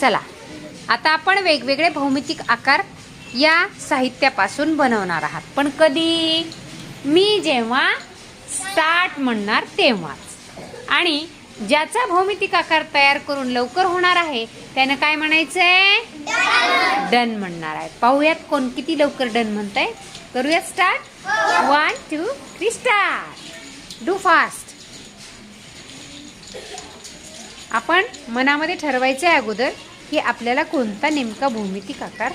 चला आता आपण वेगवेगळे भौमितिक आकार या साहित्यापासून बनवणार आहात. पण कधी? मी जेव्हा स्टार्ट म्हणणार तेव्हाच. आणि ज्याचा भौमितिक आकार तयार करून लवकर होणार आहे त्यानं काय म्हणायचंय? डन म्हणणार आहे. पाहूयात कोण किती लवकर डन म्हणताय. करूयात start? One two three start. Do fast. आपण मनामध्ये ठरवायचं आहे अगोदर की आपल्याला कोणता नेमका भूमितिक आकार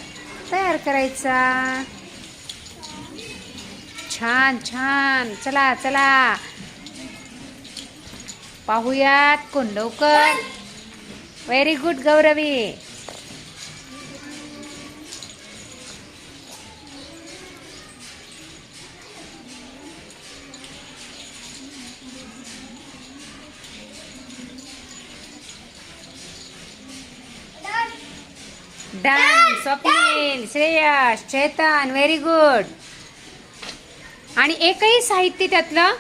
तयार करायचा? छान छान. चला चला. पाहूयात कोण लवकर. Very good Gauravi. Done Swapnil Shreyas Chetan very good आणि एकही साहित्य त्यातलं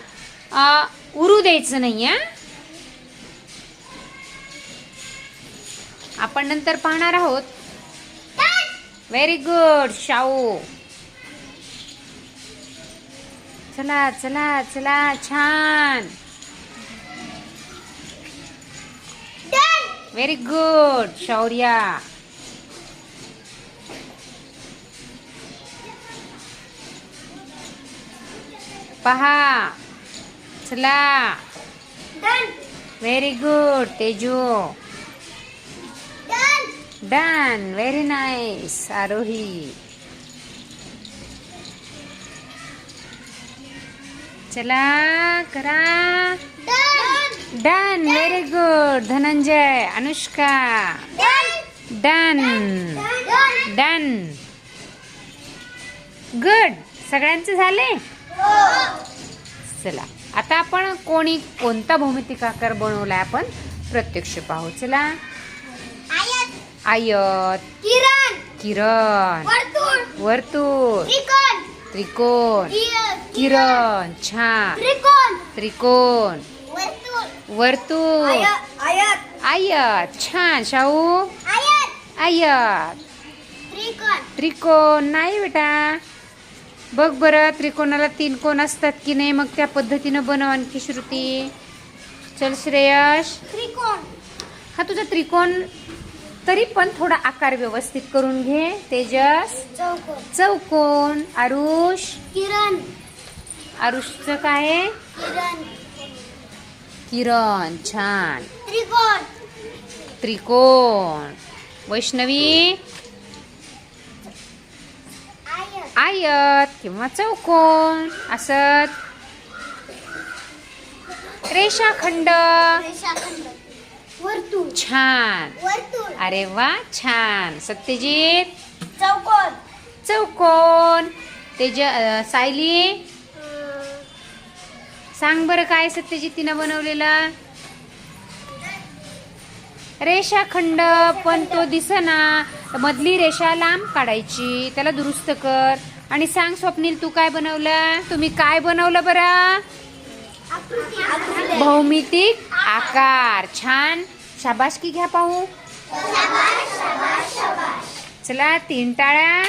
उरू द्यायचं नाही हं? आपण नंतर पाहणार आहोत. Very good Shahu. चला चला चला छान. Very good Shaurya. पहा. चला. Very good Teju. Done very nice Aarohi. चला करा. Done very good Dhananjay Anushka. Done done good सगळ्यांचे झाले? चला. आता आपण कोणी कोणता भौमितिक आकार बनवलाय आपण? प्रत्यक्ष पाहू. चला. आयत. किरण. किरण. वर्तुळ. त्रिकोण. त्रिकोण. किरण. छान. त्रिकोण. त्रिकोण. वर्तुळ. आयत आयत. आयत. छान. शाहू. आयत. आयत. त्रिकोण. त्रिकोण नाही बेटा. बघ बरं त्रिकोणाला तीन कोण असतात की नाही मग त्या पद्धतीनं बनव आणखी श्रुती. चल श्रेयश. त्रिकोण. हा तुझा त्रिकोण तरी पण थोडा आकार व्यवस्थित करून घे. तेजस. चौकोन चौकोन आरुष. किरण. आरुषचं काय? किरण. छान. त्रिकोण. त्रिकोण. वैष्णवी. आयत किंवा चौकोन असत रेषाखंड छान अरे वा छान सत्यजित चौकोन चौकोन तेज अं, सायली सांग बरं काय सत्यजित तिनं बनवलेला? रेषाखंड पण तो दिसना. मधली रेषा लांब काढायची. त्याला दुरुस्त कर. आणि सांग स्वप्नील तू काय बनवलं? तुम्ही काय बनवलं बरं? भौमितिक आकार. छान. शाबाशकी घ्या पाहू. चला तीन टाळ्या.